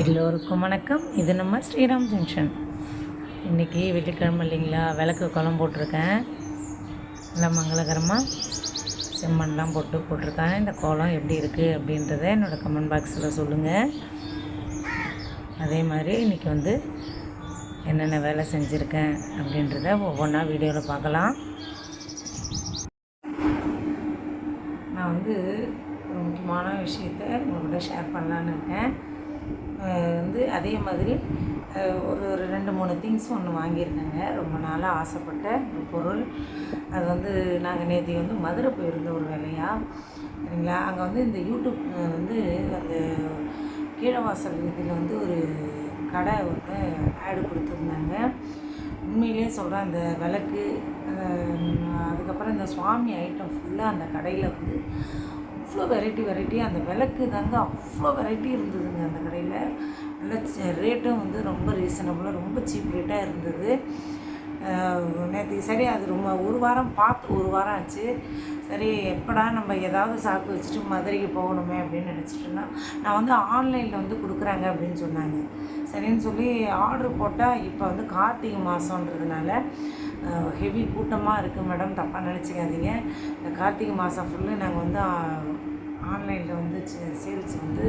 எல்லோருக்கும் வணக்கம். இது நம்ம ஸ்ரீராம் ஜங்ஷன். இன்றைக்கி வெள்ளிக்கிழமை இல்லைங்களா? விளக்கு குளம் போட்டிருக்கேன். நல்லா மங்களகரமாக செம்மண்லாம் போட்டு போட்டிருக்கேன் இந்த கோலம் எப்படி இருக்குது அப்படின்றத என்னோடய கமெண்ட் பாக்ஸில் சொல்லுங்கள் அதே மாதிரி இன்றைக்கி வந்து என்னென்ன வேலை செஞ்சுருக்கேன் அப்படின்றத ஒவ்வொன்றா வீடியோவில் பார்க்கலாம். நான் வந்து ஒரு முக்கியமான விஷயத்த உங்கள்கிட்ட ஷேர் பண்ணலான்னு இருக்கேன். வந்து அதே மாதிரி ஒரு ஒரு ரெண்டு மூணு திங்ஸ் ஒன்று வாங்கியிருந்தேங்க. ரொம்ப நாளாக ஆசைப்பட்ட ஒரு பொருள். அது வந்து நாங்கள் நேற்று வந்து மதுரை போயிருந்த ஒரு வேலையாக சரிங்களா? அங்கே வந்து இந்த யூடியூப் வந்து அந்த கீழவாசல் இதில் வந்து ஒரு கடை ஒன்று ஆடு கொடுத்துருந்தாங்க. உண்மையிலேயே சொல்கிறேன் அந்த விளக்கு அதுக்கப்புறம் இந்த சுவாமி ஐட்டம் ஃபுல்லாக அந்த கடையில் வந்து அவ்வளோ வெரைட்டி வெரைட்டி அந்த விளக்கு தாங்க அவ்வளோ வெரைட்டி இருந்ததுங்க அந்த கடையில். நல்ல ரேட்டும் வந்து ரொம்ப ரீசனபுளாக ரொம்ப சீப் ரேட்டாக இருந்தது. நேற்று சரி அது ரொம்ப ஒரு வாரம் பார்த்து ஒரு வாரம் ஆச்சு. சரி எப்படா நம்ம ஏதாவது சாக்கு வச்சுட்டு மதுரைக்கு போகணுமே அப்படின்னு நினச்சிட்டுன்னா நான் வந்து ஆன்லைனில் வந்து கொடுக்குறாங்க அப்படின்னு சொன்னாங்க. சரின்னு சொல்லி ஆர்டர் போட்டால் இப்போ வந்து கார்த்திகை மாதன்றதுனால ஹெவி கூட்டமாக இருக்குது மேடம் தப்பாக நினச்சிக்காதீங்க. இந்த கார்த்திகை மாதம் ஃபுல்லு நாங்கள் வந்து ஆன்லைனில் வந்து சேல்ஸ் வந்து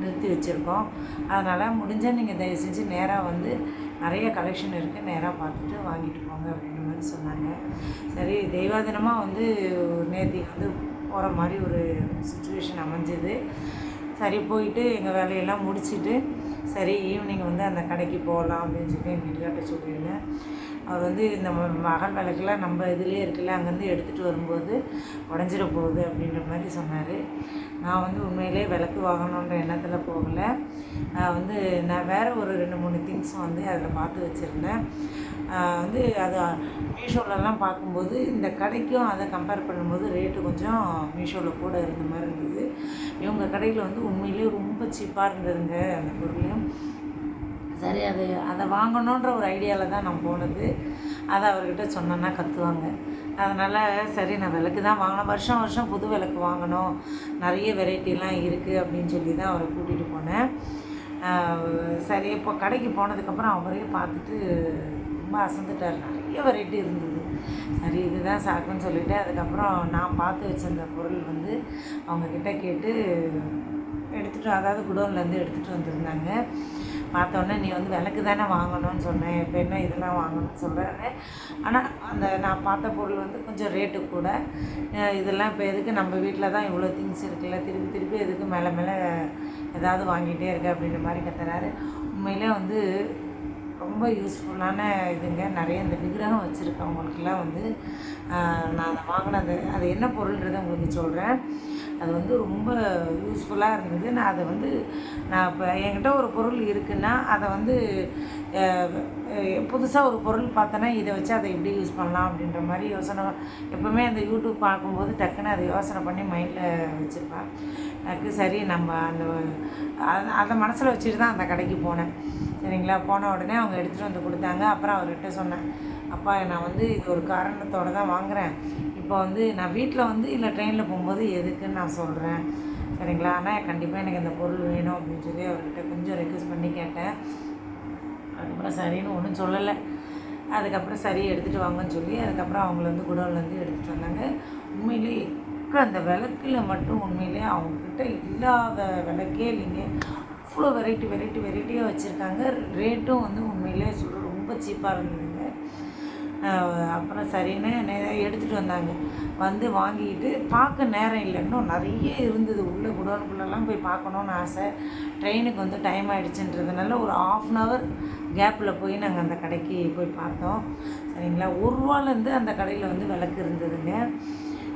நிறுத்தி வச்சுருக்கோம். அதனால் முடிஞ்சால் நீங்கள் தயவு செஞ்சு நேராக வந்து நிறைய கலெக்ஷன் இருக்குது நேராக பார்த்துட்டு வாங்கிட்டு போங்க அப்படின்ற மாதிரி சொன்னாங்க. சரி தெய்வாதனமாக வந்து நேர்த்தி வந்து போகிற மாதிரி ஒரு சுச்சுவேஷன் அமைஞ்சது. சரி போயிட்டு எங்கள் வேலையெல்லாம் முடிச்சுட்டு சரி ஈவினிங் வந்து அந்த கடைக்கு போகலாம் அப்படின்னு சொல்லி எங்கள் வீட்டுக்கார்ட்ட சொல்லியிருந்தேன். அவர் வந்து இந்த ம- மகள் விளக்குலாம் நம்ம இதுலேயே இருக்குல்ல அங்கேருந்து எடுத்துகிட்டு வரும்போது உடஞ்சிட போகுது அப்படின்ற மாதிரி சொன்னார். நான் வந்து உண்மையிலே விளக்கு வாங்கணுன்ற எண்ணத்தில் போகலை. வந்து நான் வேறு ஒரு ரெண்டு மூணு திங்ஸ் வந்து அதில் பார்த்து வச்சுருந்தேன். வந்து அது மீஷோலலாம் பார்க்கும்போது இந்த கடைக்கும் அதை கம்பேர் பண்ணும்போது ரேட்டு கொஞ்சம் மீஷோவில் கூட இருந்த மாதிரி இருந்தது. இவங்க கடையில் வந்து உண்மையிலேயே ரொம்ப சீப்பாக இருந்ததுங்க அந்த பொருளையும். சரி அது அதை வாங்கணுன்ற ஒரு ஐடியாவில் தான் நான் போனது. அதை அவர்கிட்ட சொன்னேன்னா கத்துவாங்க. அதனால் சரி நான் விளக்கு தான் வாங்கினேன். வருஷம் வருஷம் புது விளக்கு வாங்கணும். நிறைய வெரைட்டிலாம் இருக்குது அப்படின்னு சொல்லி தான் அவரை கூட்டிகிட்டு போனேன். சரி இப்போ கடைக்கு போனதுக்கப்புறம் அவரே பார்த்துட்டு ரொம்ப அசந்துட்டார். நிறைய வெரைட்டி இருந்தது. சரி இதுதான் சாக்குன்னு சொல்லிவிட்டு அதுக்கப்புறம் நான் பார்த்து வச்சிருந்த பொருள் வந்து அவங்கக்கிட்ட கேட்டு எடுத்துகிட்டு அதாவது குடோன்லேருந்து எடுத்துகிட்டு வந்திருந்தாங்க. பார்த்தோன்னே நீ வந்து விளக்கு தானே வாங்கணும்னு சொன்னேன் இப்போ என்ன இதெல்லாம் வாங்கணும்னு சொல்கிறாரு ஆனால் அந்த நான் பார்த்த பொருள் வந்து கொஞ்சம் ரேட்டு கூட. இதெல்லாம் இப்போ எதுக்கு நம்ம வீட்டில் தான் இவ்வளோ திங்ஸ் இருக்குல்ல? திருப்பி திருப்பி எதுக்கு மேலே மேலே ஏதாவது வாங்கிட்டே இருக்க அப்படின்ற மாதிரி கத்துறாரு. உண்மையிலே வந்து ரொம்ப யூஸ்ஃபுல்லான இதுங்க. நிறைய இந்த விக்கிரகம் வச்சுருக்கவங்களுக்கெல்லாம் வந்து நான் அதை வாங்கினது. அது என்ன பொருள்ன்றதை உங்களுக்கு சொல்கிறேன் அது வந்து ரொம்ப யூஸ்ஃபுல்லாக இருந்தது. நான் அதை வந்து நான் இப்போ என்கிட்ட ஒரு பொருள் இருக்குன்னா அதை வந்து புதுசாக ஒரு பொருள் பார்த்தேன்னா இதை வச்சு அதை எப்படி யூஸ் பண்ணலாம் அப்படின்ற மாதிரி யோசனை. எப்போவுமே அந்த யூடியூப் பார்க்கும்போது டக்குன்னு அதை யோசனை பண்ணி மைண்டில் வச்சுருப்பேன். எனக்கு சரி நம்ம அந்த அதை மனசில் வச்சுட்டு தான் அந்த கடைக்கு போனேன். சரிங்களா? போன உடனே அவங்க எடுத்துகிட்டு வந்து கொடுத்தாங்க. அப்புறம் அவர்கிட்ட சொன்னேன் அப்பா நான் வந்து இது ஒரு காரணத்தோடு தான் வாங்குகிறேன் இப்போ வந்து நான் வீட்டில் வந்து இல்லை ட்ரெயினில் போகும்போது எதுக்குன்னு நான் சொல்கிறேன் சரிங்களா? ஆனால் கண்டிப்பாக எனக்கு இந்த பொருள் வேணும் அப்படின்னு சொல்லி அவர்கிட்ட கொஞ்சம் ரெக்வஸ்ட் பண்ணி கேட்டேன். அதுக்கப்புறம் சரின்னு ஒன்றும் சொல்லலை. அதுக்கப்புறம் சரி எடுத்துகிட்டு வாங்கன்னு சொல்லி அதுக்கப்புறம் அவங்கள வந்து குடோன்லேருந்து எடுத்துகிட்டு வந்தாங்க. உண்மையிலேயே எக்க அந்த விளக்கில் மட்டும் உண்மையிலேயே அவங்கக்கிட்ட இல்லாத விளக்கே இல்லைங்க. அவ்வளோ வெரைட்டி வெரைட்டி வெரைட்டியாக வச்சுருக்காங்க. ரேட்டும் வந்து உண்மையிலேயே சொல்ல ரொம்ப சீப்பாக இருந்தது. அப்புறம் சரின்னு எடுத்துகிட்டு வந்தாங்க. வந்து வாங்கிக்கிட்டு பார்க்க நேரம் இல்லை. இன்னும் நிறைய இருந்தது. உள்ளே குடோனுக்குள்ளெல்லாம் போய் பார்க்கணுன்னு ஆசை. ட்ரெயினுக்கு வந்து டைம் ஆகிடுச்சுன்றதுனால ஒரு ஆஃப் அன் ஹவர் கேப்பில் போய் நாங்கள் அந்த கடைக்கு போய் பார்த்தோம். சரிங்களா? ஒரு ரூபாலேருந்து அந்த கடையில் வந்து விளக்கு இருந்ததுங்க.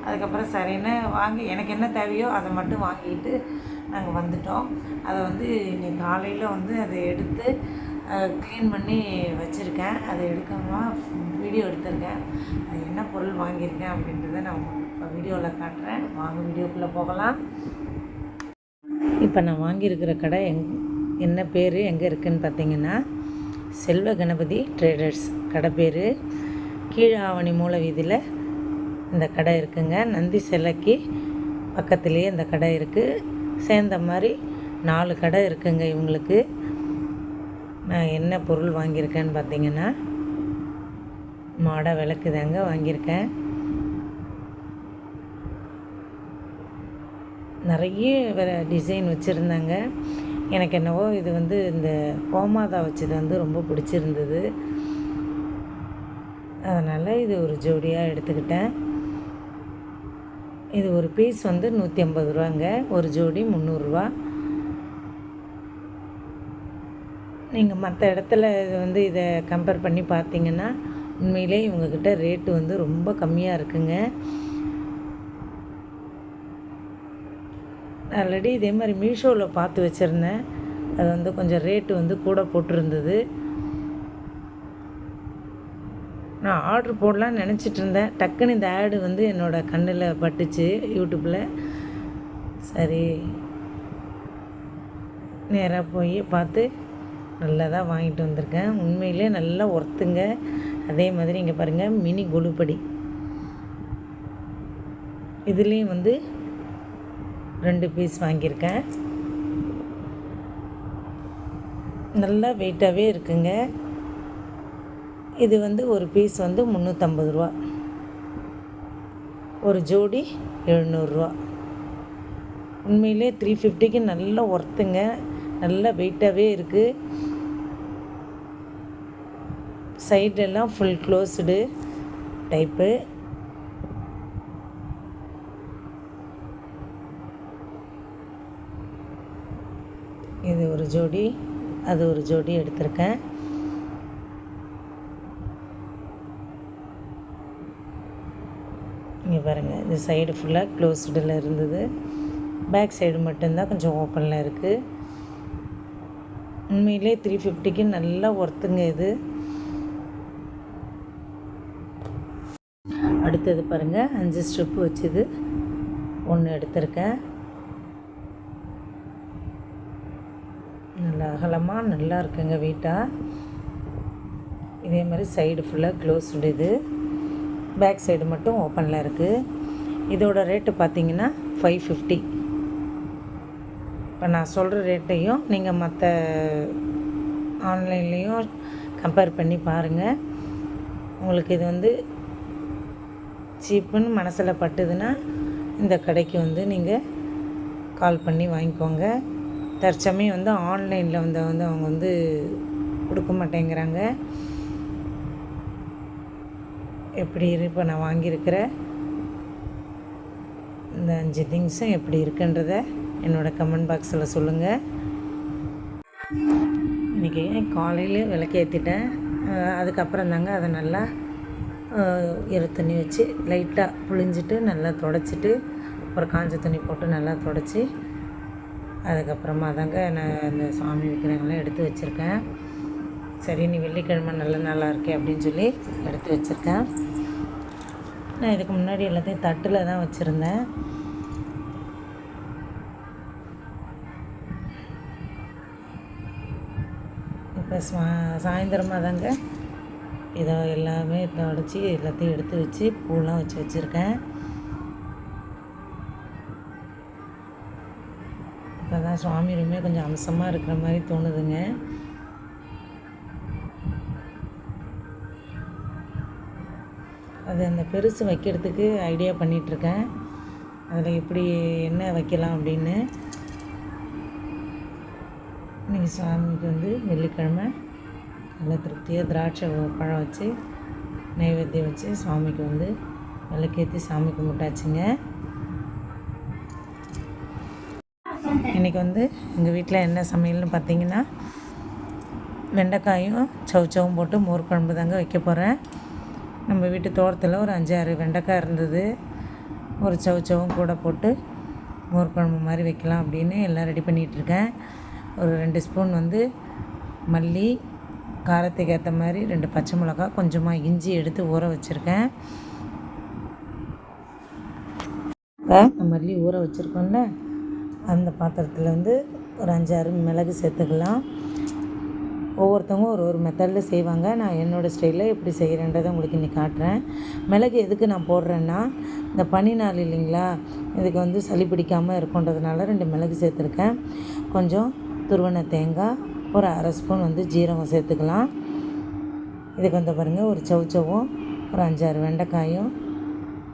அதுக்கப்புறம் சரின்னு வாங்கி எனக்கு என்ன தேவையோ அதை மட்டும் வாங்கிட்டு நாங்கள் வந்துட்டோம். அதை வந்து இன்னைக்கு காலையில் வந்து அதை எடுத்து க்ளீன் பண்ணி வச்சுருக்கேன். அதை எடுக்காமல் வீடியோ எடுத்திருக்கேன். அது என்ன பொருள் வாங்கியிருக்கேன் அப்படின்றத நான் இப்போ வீடியோவில் காட்டுறேன். வாங்க வீடியோக்குள்ளே போகலாம். இப்போ நான் வாங்கியிருக்கிற கடை எங் என்ன பேர் எங்கே இருக்குதுன்னு பார்த்தீங்கன்னா செல்வ கணபதி ட்ரேடர்ஸ் கடை பேர். கீழாவணி மூல வீதியில் இந்த கடை இருக்குங்க. நந்தி சிலைக்கு பக்கத்துலேயே இந்த கடை இருக்குது சேர்ந்த மாதிரி நாலு கடை இருக்குங்க இவங்களுக்கு. நான் என்ன பொருள் வாங்கியிருக்கேன்னு பார்த்தீங்கன்னா மாடை விளக்கு தாங்க வாங்கியிருக்கேன். நிறைய வேறு டிசைன் வச்சுருந்தாங்க. எனக்கு என்னவோ இது வந்து இந்த கோமாதா வச்சது வந்து ரொம்ப பிடிச்சிருந்தது. அதனால் இது ஒரு ஜோடியாக எடுத்துக்கிட்டேன். இது ஒரு பீஸ் வந்து நூற்றி ஐம்பது ரூபாங்க. ஒரு ஜோடி முந்நூறுரூவா நீங்கள் மற்ற இடத்துல இது வந்து இதை கம்பேர் பண்ணி பார்த்தீங்கன்னா உண்மையிலே இவங்கக்கிட்ட ரேட்டு வந்து ரொம்ப கம்மியாக இருக்குங்க. ஆல்ரெடி இதே மாதிரி மீஷோவில் பார்த்து வச்சுருந்தேன். அது வந்து கொஞ்சம் ரேட்டு வந்து கூட போட்டிருந்தது. நான் ஆர்டர் போடலான்னு நினச்சிட்டு இருந்தேன். டக்குன்னு இந்த ஆடு வந்து என்னோடய கண்ணில் பட்டுச்சு யூடியூப்பில் சரி. நேராக போய் பார்த்து நல்லதாக வாங்கிட்டு வந்திருக்கேன். உண்மையிலே நல்லா ஒர்த்துங்க. அதே மாதிரி இங்கே பாருங்கள் மினி கொலுப்படி. இதுலேயும் வந்து ரெண்டு பீஸ் வாங்கியிருக்கேன். நல்லா வெயிட்டாகவே இருக்குங்க. இது வந்து ஒரு பீஸ் வந்து முந்நூற்றம்பது ரூபா. ஒரு ஜோடி எழுநூறுரூவா உண்மையிலே த்ரீ ஃபிஃப்டிக்கு நல்லா ஒர்த்துங்க. நல்ல வெயிட்டாகவே இருக்குது சைடெல்லாம் ஃபுல் க்ளோஸ்டு டைப்பு இது ஒரு ஜோடி அது ஒரு ஜோடி எடுத்திருக்கேன். இங்கே பாருங்கள் இந்த சைடு ஃபுல்லாக க்ளோஸ்டில் இருந்தது. பேக் சைடு மட்டும்தான் கொஞ்சம் ஓப்பனில் இருக்குது உண்மையிலே த்ரீ ஃபிஃப்டிக்கு நல்லா ஒர்த்துங்க இது. அடுத்தது பாருங்கள் அஞ்சு ஸ்டெப்பு வச்சுது. ஒன்று எடுத்திருக்கேன். நல்லா அகலமாக நல்லா இருக்குங்க வீட்டாக இதே மாதிரி சைடு ஃபுல்லாக க்ளோஸ்டு இது. பேக் சைடு மட்டும் ஓப்பனில் இருக்குது இதோட ரேட்டு பார்த்தீங்கன்னா ஃபைவ் ஃபிஃப்டி இப்போ நான் சொல்கிற ரேட்டையும் நீங்கள் மற்ற ஆன்லைன்லேயும் கம்பேர் பண்ணி பாருங்கள். உங்களுக்கு இது வந்து சீப்புன்னு மனசில் பட்டுதுன்னா இந்த கடைக்கு வந்து நீங்கள் கால் பண்ணி வாங்கிக்கோங்க. தற்சமயம் வந்து ஆன்லைனில் வந்து வந்து அவங்க வந்து கொடுக்க மாட்டேங்கிறாங்க. எப்படி இப்போ நான் வாங்கியிருக்கிற இந்த அஞ்சு திங்ஸும் எப்படி இருக்குன்றதை என்னோடய கமெண்ட் பாக்ஸில் சொல்லுங்கள் இன்றைக்கி காலையில் விளக்கேற்றிட்டேன் அதுக்கப்புறம் தாங்க அதை நல்லா எரு தண்ணி வச்சு லைட்டாக புழிஞ்சிட்டு நல்லா தொடச்சிட்டு அப்புறம் காஞ்ச துணி போட்டு நல்லா தொடச்சி. அதுக்கப்புறமா தாங்க நான் அந்த சாமி விக்கிரகங்களாம் எடுத்து வச்சுருக்கேன். சரி நீ வெள்ளிக்கிழமை நல்ல நாளாக இருக்கே அப்படின்னு சொல்லி எடுத்து வச்சுருக்கேன். நான் இதுக்கு முன்னாடி எல்லாத்தையும் தட்டில் தான் வச்சுருந்தேன். சா சாயந்தரமாக தாங்க இதை எல்லாமே தொடச்சி எல்லாத்தையும் எடுத்து வச்சு பூலாம் வச்சு வச்சுருக்கேன். இப்போ தான் சுவாமி ரூமே கொஞ்சம் அம்சமாக இருக்கிற மாதிரி தோணுதுங்க. அது அந்த பெருசு வைக்கிறதுக்கு ஐடியா பண்ணிகிட்ருக்கேன். அதில் எப்படி என்ன வைக்கலாம் அப்படின்னு. இன்றைக்கி சாமிக்கு வந்து வெள்ளிக்கிழமை நல்ல திருப்தியாக திராட்சை பழம் வச்சு நைவேத்தியம் வச்சு சாமிக்கு வந்து விளக்கேற்றி சாமி கும்பிட்டாச்சுங்க. இன்றைக்கி வந்து எங்கள் வீட்டில் என்ன சமையல்னு பார்த்தீங்கன்னா வெண்டைக்காயும் சவுச்சவும் போட்டு மோர் குழம்பு தாங்க வைக்க போகிறேன். நம்ம வீட்டு தோட்டத்தில் ஒரு அஞ்சாறு வெண்டைக்காய் இருந்தது. ஒரு சவுச்சவும் கூட போட்டு மோர் குழம்பு மாதிரி வைக்கலாம் அப்படின்னு எல்லாம் ரெடி பண்ணிகிட்ருக்கேன் ஒரு ரெண்டு ஸ்பூன் வந்து மல்லி காரத்துக்கு ஏற்ற மாதிரி ரெண்டு பச்சை மிளகா கொஞ்சமாக இஞ்சி எடுத்து ஊற வச்சுருக்கேன். மல்லி ஊற வச்சுருக்கோம்ல அந்த பாத்திரத்தில் வந்து ஒரு அஞ்சாறு மிளகு சேர்த்துக்கலாம். ஒவ்வொருத்தவங்க ஒரு ஒரு மெத்தடில் செய்வாங்க. நான் என்னோடய ஸ்டைலில் எப்படி செய்கிறேன்றதை உங்களுக்கு இன்றைக்கி காட்டுறேன். மிளகு எதுக்கு நான் போடுறேன்னா இந்த பனி நாள் இல்லைங்களா இதுக்கு வந்து சளி பிடிக்காமல் இருக்குன்றதுனால ரெண்டு மிளகு சேர்த்துருக்கேன். கொஞ்சம் துருவன தேங்காய் ஒரு அரை ஸ்பூன் வந்து ஜீரகம் சேர்த்துக்கலாம். இதுக்கு வந்து பாருங்கள் ஒரு சவுச்சவும் ஒரு அஞ்சாறு வெண்டைக்காயும்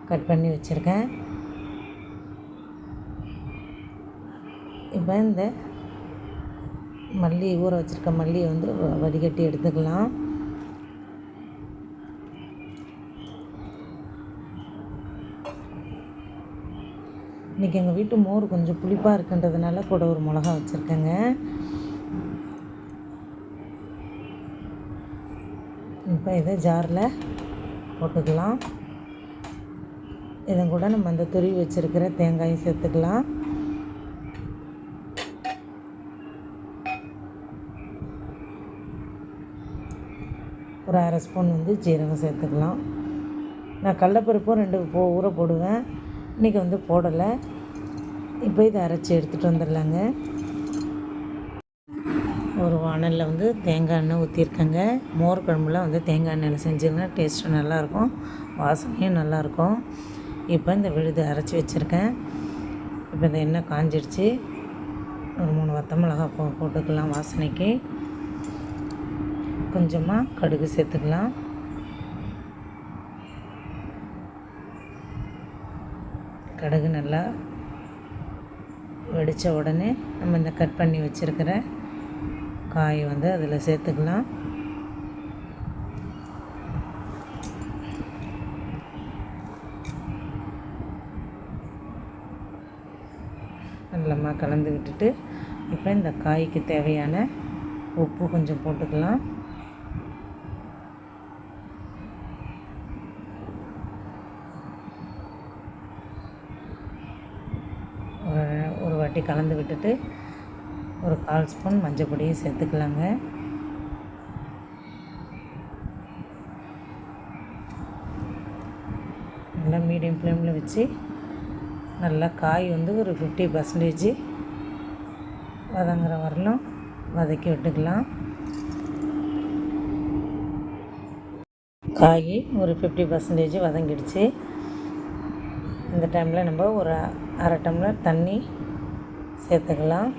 கட் பண்ணி வச்சுருக்கேன். இப்போ இந்த மல்லி ஊற வச்சுருக்க மல்லியை வந்து வ- வடிகட்டி எடுத்துக்கலாம். இன்றைக்கி எங்கள் வீட்டு மோர் கொஞ்சம் புளிப்பாக இருக்குன்றதுனால கூட ஒரு மிளகா வச்சுருக்கேங்க. இப்போ இதை ஜாரில் போட்டுக்கலாம். இதன் கூட நம்ம அந்த துருவி வச்சுருக்கிற தேங்காயும் சேர்த்துக்கலாம். ஒரு அரை ஸ்பூன் வந்து ஜீரகம் சேர்த்துக்கலாம். நான் கடலப்பருப்பும் ரெண்டு போ ஊற போடுவேன். இன்றைக்கி வந்து போடலை. இப்போ இதை அரைச்சி எடுத்துகிட்டு வந்துடலாங்க. ஒரு வானலில் வந்து தேங்காய் எண்ணெய் ஊற்றிருக்கேங்க மோர் குழம்புலாம் வந்து தேங்காய் எண்ணெயில் செஞ்சிங்கன்னா டேஸ்ட்டும் நல்லாயிருக்கும். வாசனையும் நல்லாயிருக்கும். இப்போ இந்த விழுது அரைச்சி வச்சுருக்கேன். இப்போ இந்த எண்ணெய் காஞ்சிடுச்சு ஒரு மூணு வத்த மிளகா போ போட்டுக்கலாம் வாசனைக்கு. கொஞ்சமாக கடுகு சேர்த்துக்கலாம். கடுகு நல்லா வெடித்த உடனே நம்ம இந்த கட் பண்ணி வச்சுருக்கிற காய் வந்து அதில் சேர்த்துக்கலாம். நல்லமா கலந்து விட்டுட்டு இப்போ இந்த காய்க்கு தேவையான உப்பு கொஞ்சம் போட்டுக்கலாம் ஒரு ஒரு வாட்டி கலந்து விட்டுட்டு ஒரு கால் ஸ்பூன் மஞ்சள் பொடியும் சேர்த்துக்கலாங்க. நல்லா மீடியம் ஃப்ளேமில் வச்சு நல்லா காய் வந்து ஒரு ஃபிஃப்டி பர்சன்டேஜ் வதங்குற வரலும் வதக்கி விட்டுக்கலாம். காய் ஒரு ஃபிஃப்டி பர்சன்டேஜ் வதங்கிடுச்சு. இந்த டைமில் நம்ம ஒரு அரை டம்ளர் தண்ணி சேர்த்துக்கலாம்.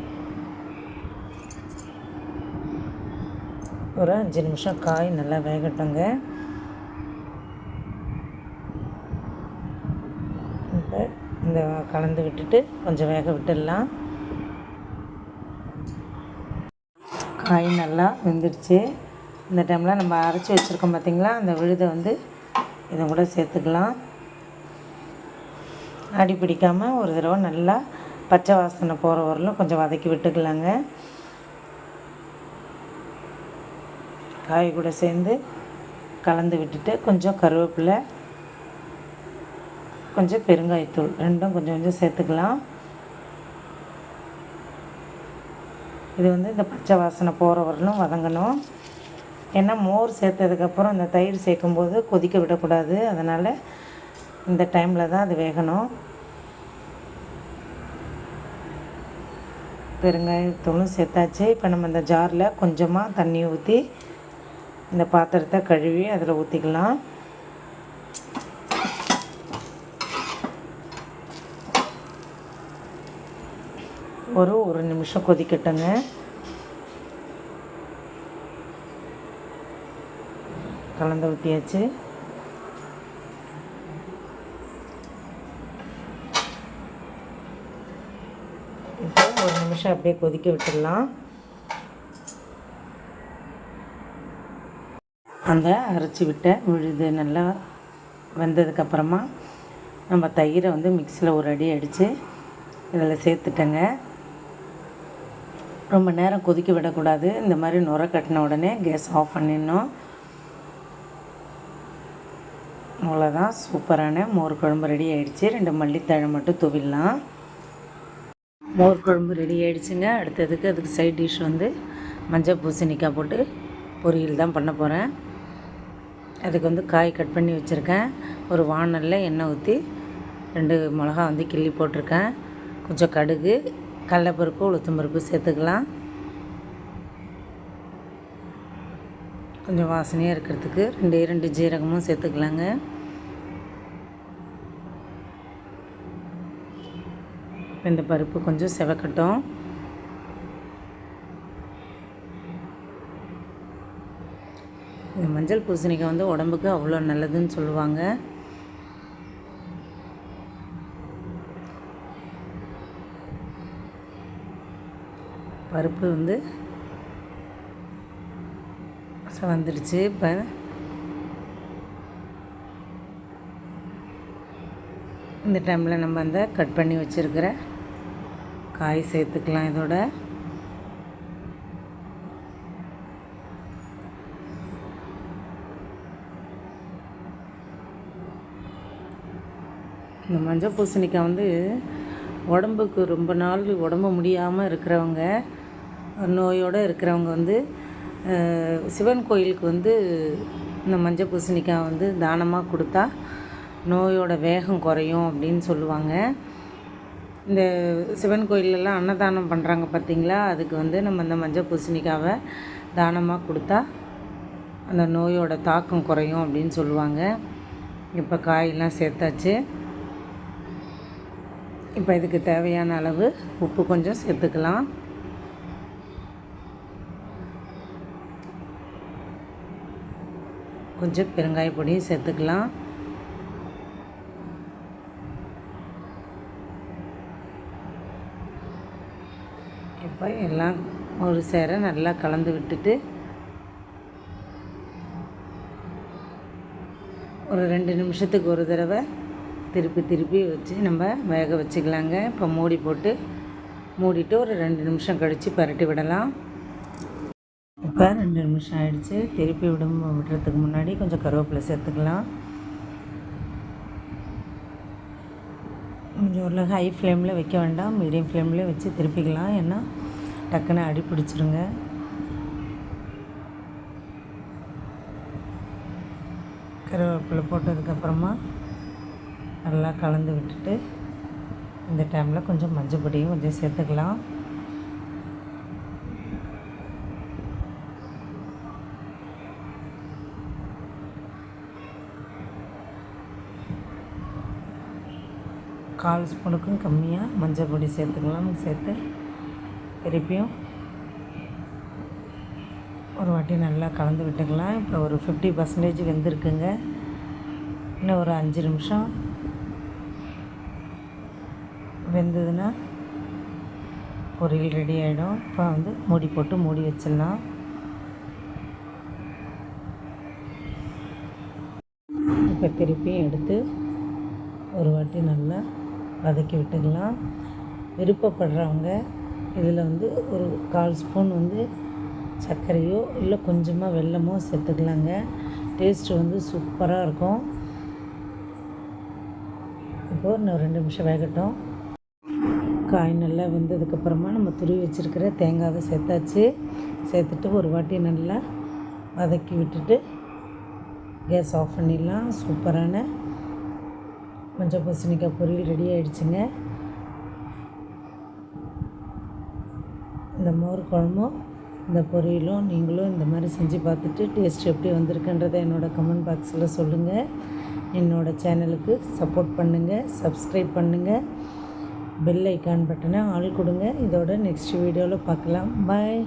ஒரு அஞ்சு நிமிஷம் காய் நல்லா வேகட்டுங்க. இப்போ இந்த கலந்து விட்டுட்டு கொஞ்சம் வேக விட்டுடலாம். காய் நல்லா வெந்துடுச்சு இந்த டைமில் நம்ம அரைச்சி வச்சுருக்கோம் பார்த்திங்களா அந்த விழுதை வந்து இதை கூட சேர்த்துக்கலாம். அடி பிடிக்காமல் ஒரு தடவை நல்லா பச்சை வாசனை போகிற வரலும் கொஞ்சம் வதக்கி விட்டுக்கலாங்க. காய் கூட சேர்ந்து கலந்து விட்டுட்டு கொஞ்சம் கருவேப்பிலை கொஞ்சம் பெருங்காயத்தூள் ரெண்டும் கொஞ்சம் கொஞ்சம் சேர்த்துக்கலாம். இது வந்து இந்த பச்சை வாசனை போகிற வரலும் வதங்கணும். ஏன்னா மோர் சேர்த்ததுக்கப்புறம் இந்த தயிர் சேர்க்கும்போது கொதிக்க விடக்கூடாது. அதனால் இந்த டைமில் தான் அது வேகணும். பெருங்காயத்தூளும் சேர்த்தாச்சு இப்போ நம்ம இந்த ஜாரில் கொஞ்சமாக தண்ணி ஊற்றி இந்த பாத்திரத்தை கழுவி அதில் ஊற்றிக்கலாம் ஒரு ஒரு நிமிஷம் கொதிக்கட்டுங்க. கலந்து ஊற்றியாச்சு இப்போ ஒரு நிமிஷம் அப்படியே கொதிக்க விட்டுடலாம். அந்த அரைச்சி விட்ட விழுது நல்லா வெந்ததுக்கப்புறமா நம்ம தயிரை வந்து மிக்சியில் ஒரு அடி அடித்து இதில் சேர்த்துட்டேங்க. ரொம்ப நேரம் கொதிக்க விடக்கூடாது. இந்த மாதிரி நுர கட்டின உடனே கேஸ் ஆஃப் பண்ணிடணும். அவ்வளோதான் சூப்பரான மோர் குழம்பு ரெடி ஆகிடுச்சு ரெண்டு மல்லித்தழை மட்டும் துவிடலாம். மோர் குழம்பு ரெடி ஆகிடுச்சுங்க அடுத்ததுக்கு அதுக்கு சைட் டிஷ் வந்து மஞ்சள் பூசணிக்காய் போட்டு பொரியல் தான் பண்ண போகிறேன் அதுக்கு வந்து காய் கட் பண்ணி வச்சுருக்கேன். ஒரு வானலில் எண்ணெய் ஊற்றி ரெண்டு மிளகா வந்து கிள்ளி போட்டிருக்கேன். கொஞ்சம் கடுகு கடலப்பருப்பு உளுத்தம்பருப்பு சேர்த்துக்கலாம். கொஞ்சம் வாசனையாக இருக்கிறதுக்கு ரெண்டே ரெண்டு ஜீரகமும் சேர்த்துக்கலாங்க. இப்போ இந்த பருப்பு கொஞ்சம் செவக்கட்டும். இந்த மஞ்சள் பூசணிக்காய் வந்து உடம்புக்கு அவ்வளோ நல்லதுன்னு சொல்லுவாங்க. பருப்பு வந்து வந்துடுச்சு இப்போ இந்த டைமில் நம்ம அந்த கட் பண்ணி வச்சுருக்கிற காய் சேர்த்துக்கலாம் இதோட. இந்த மஞ்சள் பூசணிக்காய் வந்து உடம்புக்கு ரொம்ப நாள் உடம்பு முடியாமல் இருக்கிறவங்க நோயோடு இருக்கிறவங்க வந்து சிவன் கோயிலுக்கு வந்து இந்த மஞ்சள் பூசணிக்காய் வந்து தானமாக கொடுத்தா நோயோட வேகம் குறையும் அப்படின்னு சொல்லுவாங்க. இந்த சிவன் கோயிலெல்லாம் அன்னதானம் பண்ணுறாங்க பார்த்தீங்களா அதுக்கு வந்து நம்ம இந்த மஞ்சள் பூசணிக்காவை தானமாக கொடுத்தா அந்த நோயோட தாக்கம் குறையும் அப்படின்னு சொல்லுவாங்க. இப்போ காயெல்லாம் சேர்த்தாச்சு. இப்போ இதுக்கு தேவையான அளவு உப்பு கொஞ்சம் சேர்த்துக்கலாம். கொஞ்சம் பெருங்காய பொடியும் சேர்த்துக்கலாம். இப்போ எல்லாம் ஒரு சேர நல்லா கலந்து விட்டுட்டு ஒரு ரெண்டு நிமிஷத்துக்கு ஒரு தடவை திருப்பி திருப்பி வச்சு நம்ம வேக வச்சுக்கலாங்க. இப்போ மூடி போட்டு மூடிட்டு ஒரு ரெண்டு நிமிஷம் கழித்து பரட்டி விடலாம். இப்போ ரெண்டு நிமிஷம் ஆகிடுச்சு திருப்பி விடும் விடுறதுக்கு முன்னாடி கொஞ்சம் கருவேப்பிலை சேர்த்துக்கலாம். கொஞ்சம் ஒரு ஹை ஃப்ளேமில் வைக்க வேண்டாம். மீடியம் ஃப்ளேமில் வச்சு திருப்பிக்கலாம். ஏன்னா டக்குன்னு அடி பிடிச்சிருங்க. கருவேப்பிலை போட்டதுக்கப்புறமா நல்லா கலந்து விட்டுட்டு இந்த டைமில் கொஞ்சம் மஞ்சள் பொடியும் கொஞ்சம் சேர்த்துக்கலாம். கால் ஸ்பூனுக்கும் கம்மியாக மஞ்சள் பொடி சேர்த்துக்கலாம் சேர்த்து திருப்பியும் ஒரு வாட்டி நல்லா கலந்து விட்டுக்கலாம். இப்போ ஒரு ஃபிஃப்டி பர்சன்டேஜ் வெந்திருக்குங்க. இன்னும் ஒரு அஞ்சு நிமிஷம் வெந்ததுன்னா பொரியல் ரெடி ஆகிடும் இப்போ வந்து மூடி போட்டு மூடி வச்சிடலாம். இப்போ திருப்பியும் எடுத்து ஒரு வாட்டி நல்லா வதக்கி விட்டுக்கலாம். விருப்பப்படுறவங்க இதில் வந்து ஒரு கால் ஸ்பூன் வந்து சர்க்கரையோ இல்லை கொஞ்சமாக வெல்லமோ சேர்த்துக்கலாங்க. டேஸ்ட்டு வந்து சூப்பராக இருக்கும். இப்போது இன்னும் ரெண்டு நிமிஷம் வேகட்டும். காய் நல்லா வெந்ததுக்கப்புறமா நம்ம துருவி வச்சுருக்கிற தேங்காவை சேர்த்தாச்சு. சேர்த்துட்டு ஒரு வாட்டி நல்லா வதக்கி விட்டுட்டு கேஸ் ஆஃப் பண்ணிடலாம். சூப்பரான மஞ்சள் பூசணிக்காய் பொரியல் ரெடி ஆகிடுச்சுங்க இந்த மோர் குழம்பும் இந்த பொரியலும் நீங்களும் இந்த மாதிரி செஞ்சு பார்த்துட்டு டேஸ்ட் எப்படி வந்திருக்குன்றதை என்னோடய கமெண்ட் பாக்ஸில் சொல்லுங்கள் என்னோடய சேனலுக்கு சப்போர்ட் பண்ணுங்கள் சப்ஸ்கிரைப் பண்ணுங்கள் பெல் ஐக்கான் பட்டனை ஆள் கொடுங்க. இதோட நெக்ஸ்ட் வீடியோவில் பார்க்கலாம். பாய்